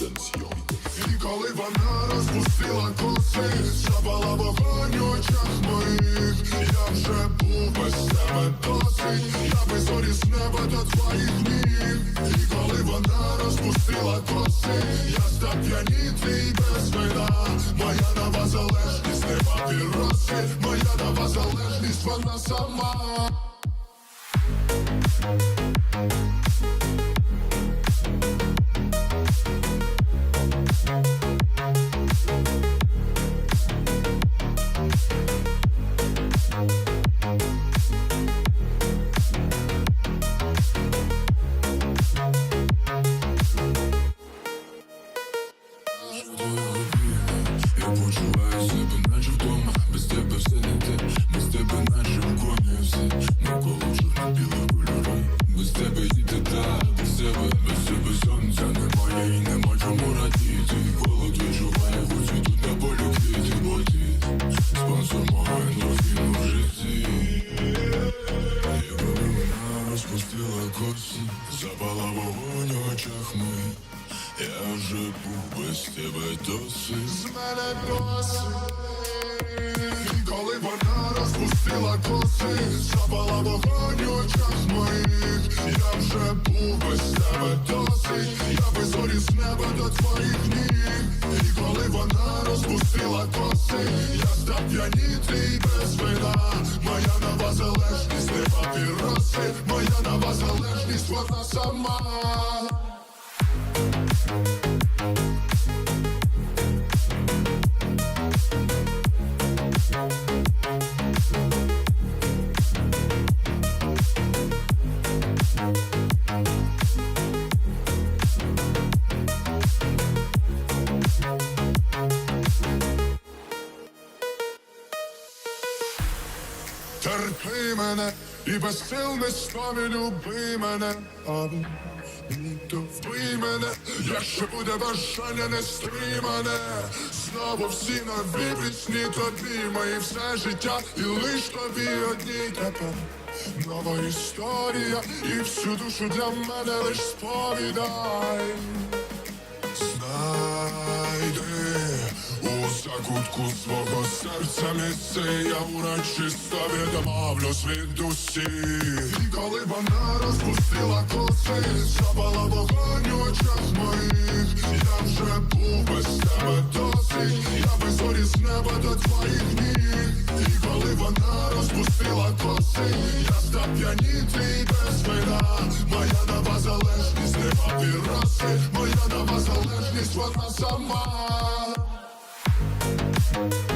І коли вона розпустила коси, запала вогонь у очах моїх, я вже був без тебе досить, я би зоріс неба до твоїх ніг. І коли вона розпустила коси, я став п'янітий без вина. Моя нова залежність не папіроси, моя нова залежність вона сама. Вже без тебе досить, я би зорі з неба до твоїх ніг. І коли вона розпустила коси, я став п'янітий без вина. Моя нова залежність не папіроси, моя нова залежність вона сама. Без сил не стомі люби мене, то вбий мене, якщо буде бажання не стримане, знову всі нові пісні тобі, мої все життя, і лиш тобі одній тепер. Нова історія, і всю душу для мене лиш сповідай. У закутку свого серця місце, я урочисто відмовлюсь від душі. І коли вона розпустила коси, запала вогонь у очах моїх, я вже був без тебе досить, я би зорі з неба до твоїх ніг. І коли вона розпустила коси, я став п'янітий без вина. Моя нова залежність не папіроси, моя нова залежність вона сама. Thank you.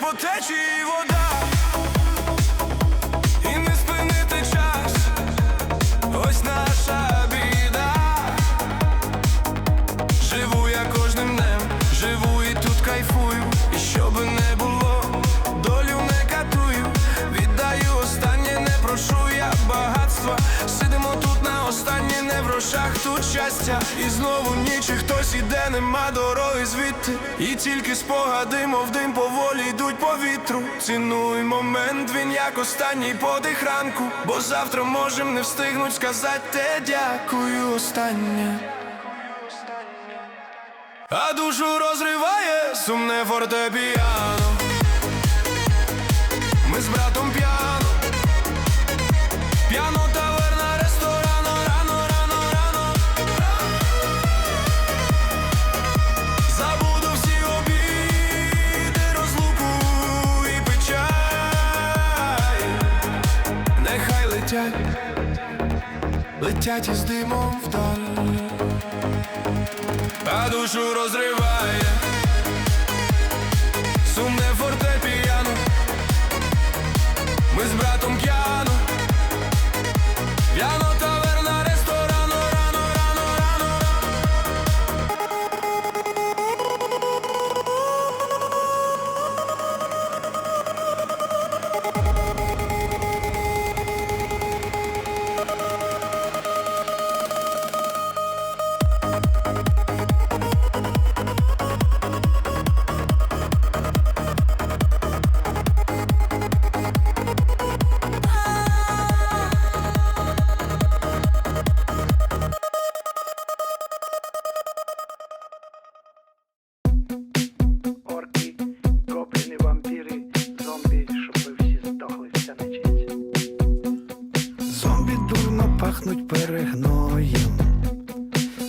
protege. І тільки спогади, мов дим поволі йдуть по вітру. Цінуй момент, він як останній подих ранку, бо завтра можем не встигнуть сказати те дякую останнє. А душу розриває сумне фортепіано летять із димом вдаль, а душу розриває. Перегноєм.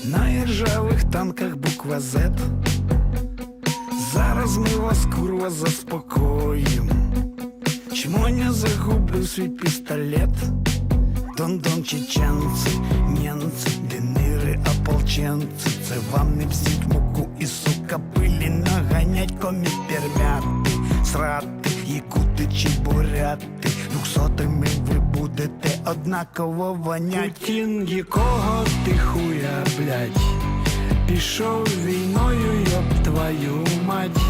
На іржавих танках буква Z. Зараз ми вас курва заспокоїм. Чмоня загубив свій пістолет. Дон-дон чеченці, німці, денири, ополченці Це вам не всіх муку і сука пилі наганять комітермяти, срати, якути чи буряти Двохсотими ви будете однаково вонять Путін, якого ти хуя, блядь Пішов війною, йоб твою мать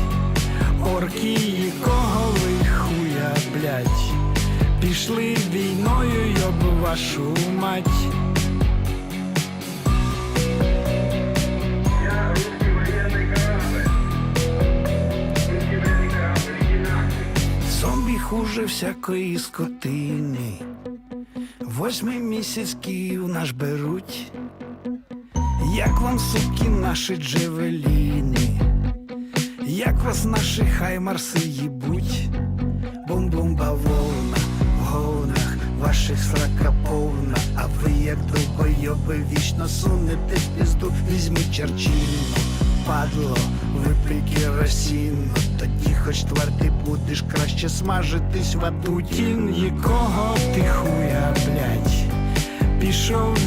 Орки, якого ви хуя, блядь Пішли війною, йоб вашу мать. Хуже всякої скотини. Восьмий місяць Київ наш беруть. Як вам суки наші джевеліни? Як вас наші хаймарси їбуть? Бум-бум бавовна в говнах ваших срака повна, а ви як долбойоби вічно сунете в пізду, візьми черчину, падло, випий керосину, тоді хоч твердий будеш краще смажитись в аду. Тін, якого ти хуя,